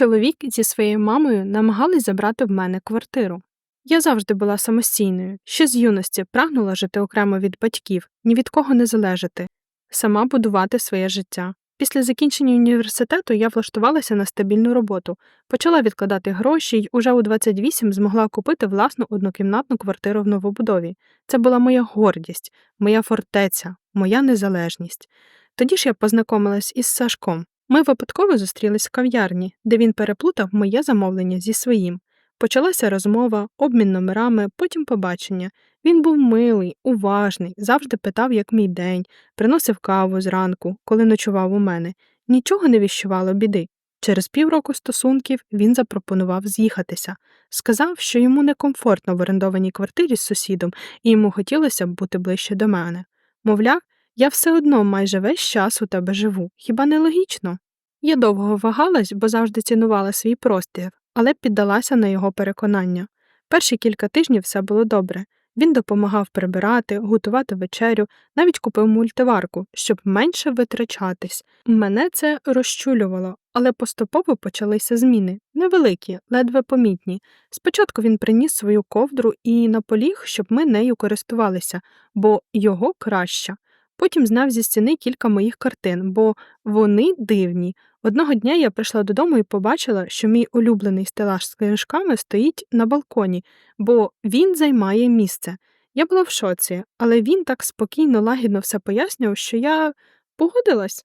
Чоловік зі своєю мамою намагались забрати в мене квартиру. Я завжди була самостійною, ще з юності прагнула жити окремо від батьків, ні від кого не залежати, сама будувати своє життя. Після закінчення університету я влаштувалася на стабільну роботу, почала відкладати гроші й уже у 28 змогла купити власну однокімнатну квартиру в новобудові. Це була моя гордість, моя фортеця, моя незалежність. Тоді ж я познайомилась із Сашком. Ми випадково зустрілись в кав'ярні, де він переплутав моє замовлення зі своїм. Почалася розмова, обмін номерами, потім побачення. Він був милий, уважний, завжди питав, як мій день, приносив каву зранку, коли ночував у мене. Нічого не віщувало біди. Через півроку стосунків він запропонував з'їхатися. Сказав, що йому некомфортно в орендованій квартирі з сусідом, і йому хотілося б бути ближче до мене. Мовляв, я все одно майже весь час у тебе живу, хіба не логічно? Я довго вагалась, бо завжди цінувала свій простір, але піддалася на його переконання. Перші кілька тижнів все було добре. Він допомагав прибирати, готувати вечерю, навіть купив мультиварку, щоб менше витрачатись. Мене це розчулювало, але поступово почалися зміни невеликі, ледве помітні. Спочатку він приніс свою ковдру і наполіг, щоб ми нею користувалися, бо його краща. Потім зняв зі стіни кілька моїх картин, бо вони дивні. Одного дня я прийшла додому і побачила, що мій улюблений стелаж з книжками стоїть на балконі, бо він займає місце. Я була в шоці, але він так спокійно, лагідно все пояснював, що я погодилась.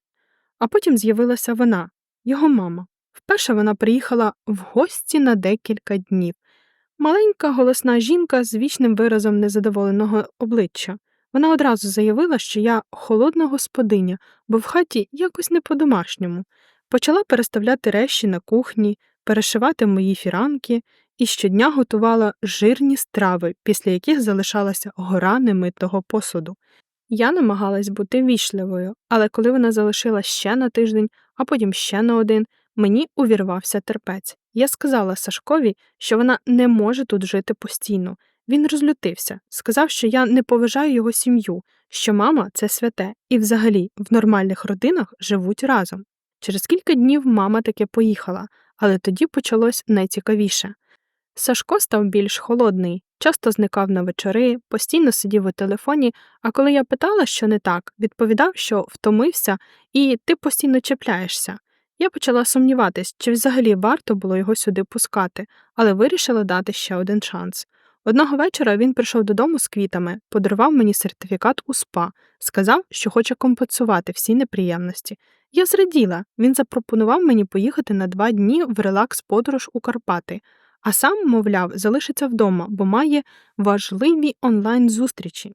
А потім з'явилася вона, його мама. Вперше вона приїхала в гості на декілька днів. Маленька голосна жінка з вічним виразом незадоволеного обличчя. Вона одразу заявила, що я холодна господиня, бо в хаті якось не по-домашньому. Почала переставляти речі на кухні, перешивати мої фіранки і щодня готувала жирні страви, після яких залишалася гора немитого посуду. Я намагалась бути вічливою, але коли вона залишила ще на тиждень, а потім ще на один, мені увірвався терпець. Я сказала Сашкові, що вона не може тут жити постійно. Він розлютився, сказав, що я не поважаю його сім'ю, що мама це святе, і взагалі в нормальних родинах живуть разом. Через кілька днів мама таки поїхала, але тоді почалось найцікавіше. Сашко став більш холодний, часто зникав на вечори, постійно сидів у телефоні, а коли я питала, що не так, відповідав, що втомився і ти постійно чіпляєшся. Я почала сумніватись, чи взагалі варто було його сюди пускати, але вирішила дати ще один шанс. Одного вечора він прийшов додому з квітами, подарував мені сертифікат у СПА, сказав, що хоче компенсувати всі неприємності. Я зраділа, він запропонував мені поїхати на два дні в релакс подорож у Карпати, а сам, мовляв, залишиться вдома, бо має важливі онлайн зустрічі.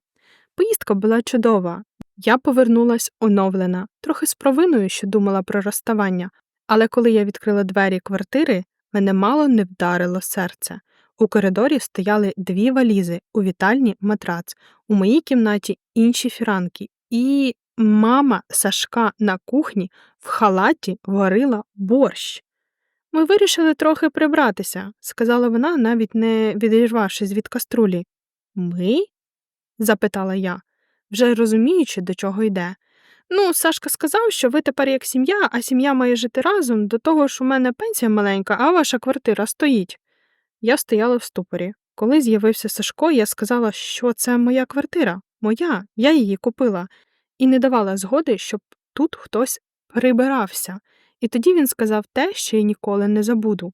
Поїздка була чудова. Я повернулась оновлена, трохи з провиною, що думала про розставання, але коли я відкрила двері квартири, мене мало не вдарило серце. У коридорі стояли дві валізи, у вітальні матрац, у моїй кімнаті інші фіранки, і мама Сашка на кухні в халаті варила борщ. Ми вирішили трохи прибратися, сказала вона, навіть не відірвавшись від каструлі. Ми? запитала я, вже розуміючи, до чого йде. Ну, Сашка сказав, що ви тепер як сім'я, а сім'я має жити разом, до того ж у мене пенсія маленька, а ваша квартира стоїть. Я стояла в ступорі. Коли з'явився Сашко, я сказала, що це моя квартира, моя, я її купила, і не давала згоди, щоб тут хтось прибирався. І тоді він сказав те, що я ніколи не забуду.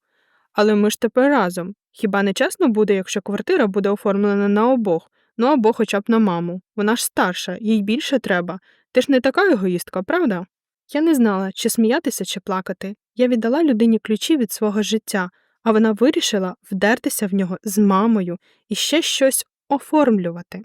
Але ми ж тепер разом. Хіба не чесно буде, якщо квартира буде оформлена на обох, ну або хоча б на маму. Вона ж старша, їй більше треба. Ти ж не така егоїстка, правда? Я не знала, чи сміятися, чи плакати. Я віддала людині ключі від свого життя а вона вирішила вдертися в нього з мамою і ще щось оформлювати.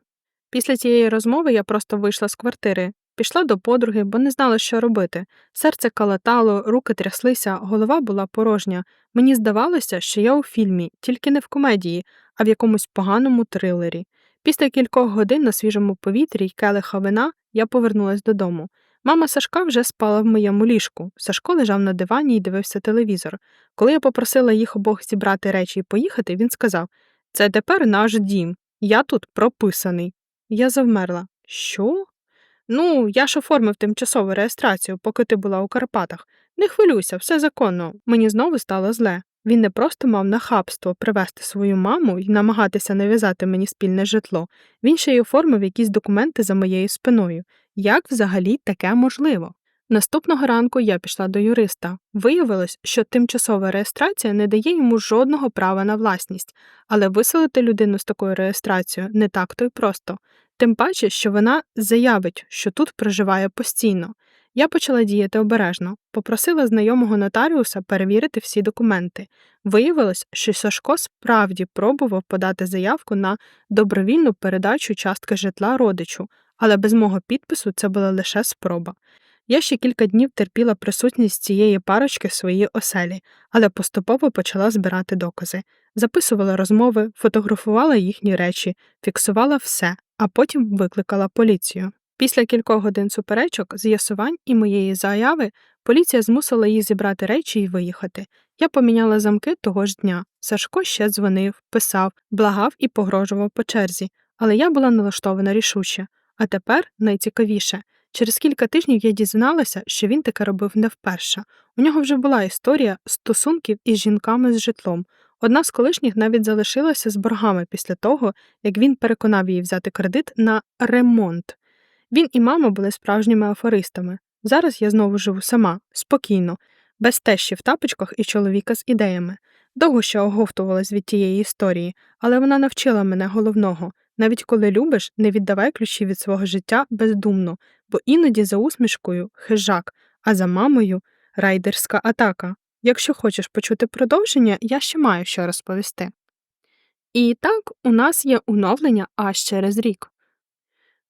Після цієї розмови я просто вийшла з квартири, пішла до подруги, бо не знала, що робити. Серце калатало, руки тряслися, голова була порожня. Мені здавалося, що я у фільмі, тільки не в комедії, а в якомусь поганому трилері. Після кількох годин на свіжому повітрі й келиха вина я повернулася додому. Мама Сашка вже спала в моєму ліжку. Сашко лежав на дивані і дивився телевізор. Коли я попросила їх обох зібрати речі і поїхати, він сказав Це тепер наш дім. Я тут прописаний. Я завмерла. Що? Ну, я ж оформив тимчасову реєстрацію, поки ти була у Карпатах. Не хвилюйся, все законно. Мені знову стало зле. Він не просто мав нахабство привезти свою маму і намагатися нав'язати мені спільне житло, він ще й оформив якісь документи за моєю спиною. Як взагалі таке можливо? Наступного ранку я пішла до юриста. Виявилось, що тимчасова реєстрація не дає йому жодного права на власність, але виселити людину з такою реєстрацією не так то й просто, тим паче, що вона заявить, що тут проживає постійно. Я почала діяти обережно, попросила знайомого нотаріуса перевірити всі документи. Виявилось, що Сашко справді пробував подати заявку на добровільну передачу частки житла родичу, але без мого підпису це була лише спроба. Я ще кілька днів терпіла присутність цієї парочки в своїй оселі, але поступово почала збирати докази, записувала розмови, фотографувала їхні речі, фіксувала все, а потім викликала поліцію. Після кількох годин суперечок, з'ясувань і моєї заяви поліція змусила її зібрати речі і виїхати. Я поміняла замки того ж дня. Сашко ще дзвонив, писав, благав і погрожував по черзі, але я була налаштована рішуче. А тепер найцікавіше. Через кілька тижнів я дізналася, що він таке робив не вперше. У нього вже була історія стосунків із жінками з житлом. Одна з колишніх навіть залишилася з боргами після того, як він переконав її взяти кредит на ремонт. Він і мама були справжніми афористами. Зараз я знову живу сама, спокійно, без тещі в тапочках і чоловіка з ідеями. Довго ще оговтувалась від тієї історії, але вона навчила мене головного навіть коли любиш, не віддавай ключі від свого життя бездумно, бо іноді за усмішкою хижак, а за мамою райдерська атака. Якщо хочеш почути продовження, я ще маю що розповісти. І так, у нас є оновлення аж через рік.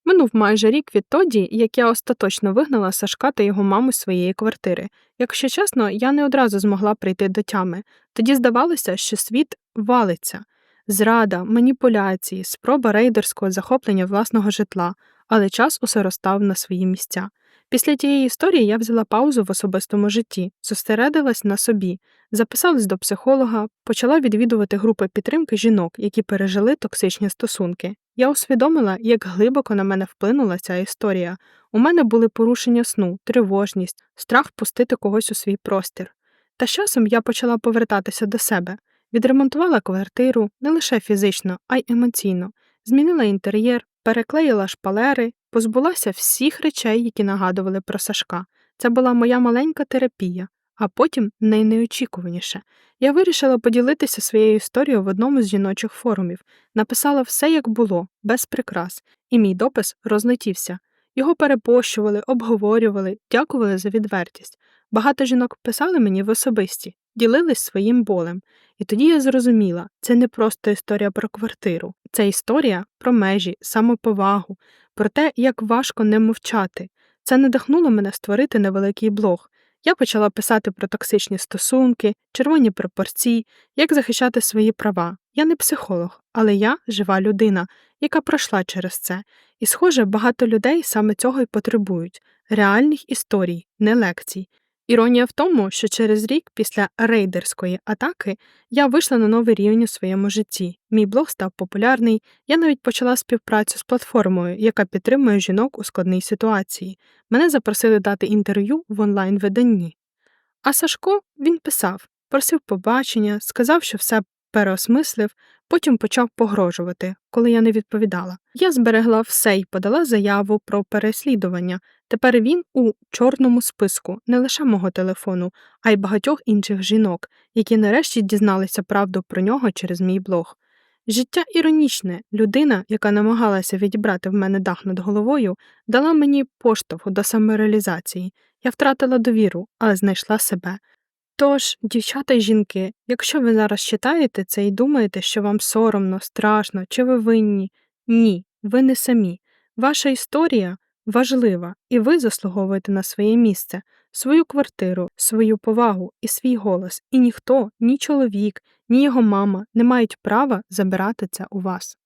Минув майже рік відтоді, як я остаточно вигнала Сашка та його маму з своєї квартири. Якщо чесно, я не одразу змогла прийти до тями. Тоді здавалося, що світ валиться зрада, маніпуляції, спроба рейдерського захоплення власного житла, але час усе розстав на свої місця. Після тієї історії я взяла паузу в особистому житті, зосередилась на собі, записалась до психолога, почала відвідувати групи підтримки жінок, які пережили токсичні стосунки. Я усвідомила, як глибоко на мене вплинула ця історія. У мене були порушення сну, тривожність, страх пустити когось у свій простір. Та з часом я почала повертатися до себе. Відремонтувала квартиру не лише фізично, а й емоційно, змінила інтер'єр, переклеїла шпалери, позбулася всіх речей, які нагадували про Сашка. Це була моя маленька терапія, а потім найнеочікуваніше. Я вирішила поділитися своєю історією в одному з жіночих форумів, написала все, як було, без прикрас, і мій допис розлетівся. Його перепощували, обговорювали, дякували за відвертість. Багато жінок писали мені в особисті, ділились своїм болем. І тоді я зрозуміла, це не просто історія про квартиру, це історія про межі, самоповагу, про те, як важко не мовчати. Це надихнуло мене створити невеликий блог. Я почала писати про токсичні стосунки, червоні пропорції, як захищати свої права. Я не психолог, але я жива людина, яка пройшла через це. І, схоже, багато людей саме цього й потребують реальних історій, не лекцій. Іронія в тому, що через рік після рейдерської атаки я вийшла на новий рівень у своєму житті. Мій блог став популярний, я навіть почала співпрацю з платформою, яка підтримує жінок у складній ситуації. Мене запросили дати інтерв'ю в онлайн-виданні. А Сашко він писав, просив побачення, сказав, що все переосмислив, потім почав погрожувати, коли я не відповідала. Я зберегла все і подала заяву про переслідування. Тепер він у чорному списку не лише мого телефону, а й багатьох інших жінок, які нарешті дізналися правду про нього через мій блог. Життя іронічне, людина, яка намагалася відібрати в мене дах над головою, дала мені поштовх до самореалізації. Я втратила довіру, але знайшла себе. Тож, дівчата й жінки, якщо ви зараз читаєте це і думаєте, що вам соромно, страшно чи ви винні, ні, ви не самі. Ваша історія важлива, і ви заслуговуєте на своє місце, свою квартиру, свою повагу і свій голос, і ніхто, ні чоловік, ні його мама не мають права забирати це у вас.